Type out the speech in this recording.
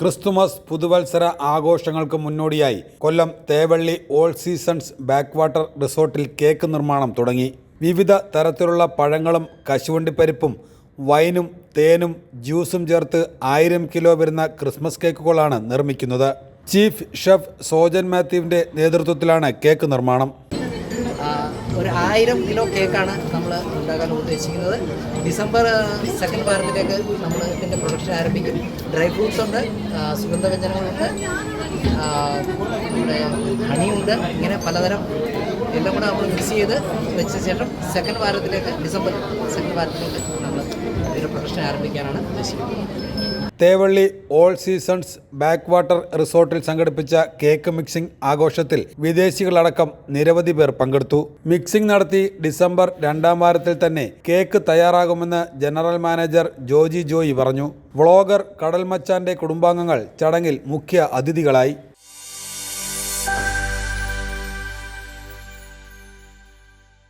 Christmas പുതുവത്സര ആഘോഷങ്ങൾക്ക് മുന്നോടിയായി Kollam Thevally all seasons backwater റിസോർട്ടിൽ കേക്ക് നിർമ്മാണം തുടങ്ങി. വിവിധ തരത്തിലുള്ള പഴങ്ങളും കശുവണ്ടിപ്പരിപ്പും വൈനും തേനും ജ്യൂസും ചേർത്ത് ആയിരം കിലോ വരുന്ന ക്രിസ്മസ് കേക്കുകളാണ് നിർമ്മിക്കുന്നത്. ചീഫ് ഷെഫ് സോജൻ മാത്യുവിന്റെ നേതൃത്വത്തിലാണ് കേക്ക് നിർമ്മാണം. ഒരു ആയിരം കിലോ കേക്കാണ് നമ്മൾ ഉണ്ടാക്കാൻ ഉദ്ദേശിക്കുന്നത്. ഡിസംബർ സെക്കൻഡ് വാരത്തിലേക്ക് നമ്മൾ ഇതിന്റെ പ്രൊഡക്ഷൻ ആരംഭിക്കും. ഡ്രൈ ഫ്രൂട്ട്സ് ഉണ്ട് സുഗന്ധവ്യഞ്ജനങ്ങളുണ്ട് നമ്മുടെ ഹണിയുണ്ട് ഇങ്ങനെ പലതരം എല്ലാം കൂടെ നമ്മൾ മിക്സ് ചെയ്ത് വെച്ച ശേഷം സെക്കൻഡ് വാരത്തിലേക്ക് ഡിസംബർ സെക്കൻഡ് വാരത്തിലേക്ക് നമ്മൾ ഇതിന്റെ പ്രൊഡക്ഷൻ ആരംഭിക്കാനാണ് ഉദ്ദേശിക്കുന്നത്. Thevally all seasons back water റിസോർട്ടിൽ സംഘടിപ്പിച്ച കേക്ക് മിക്സിംഗ് ആഘോഷത്തിൽ വിദേശികളടക്കം നിരവധി പേർ പങ്കെടുത്തു. മിക്സിംഗ് നടത്തി ഡിസംബർ രണ്ടാം വാരത്തിൽ തന്നെ കേക്ക് തയ്യാറാകുമെന്ന് ജനറൽ മാനേജർ ജോജി ജോയി പറഞ്ഞു. വ്ളോഗർ കടൽമച്ചാന്റെ കുടുംബാംഗങ്ങൾ ചടങ്ങിൽ മുഖ്യ അതിഥികളായി.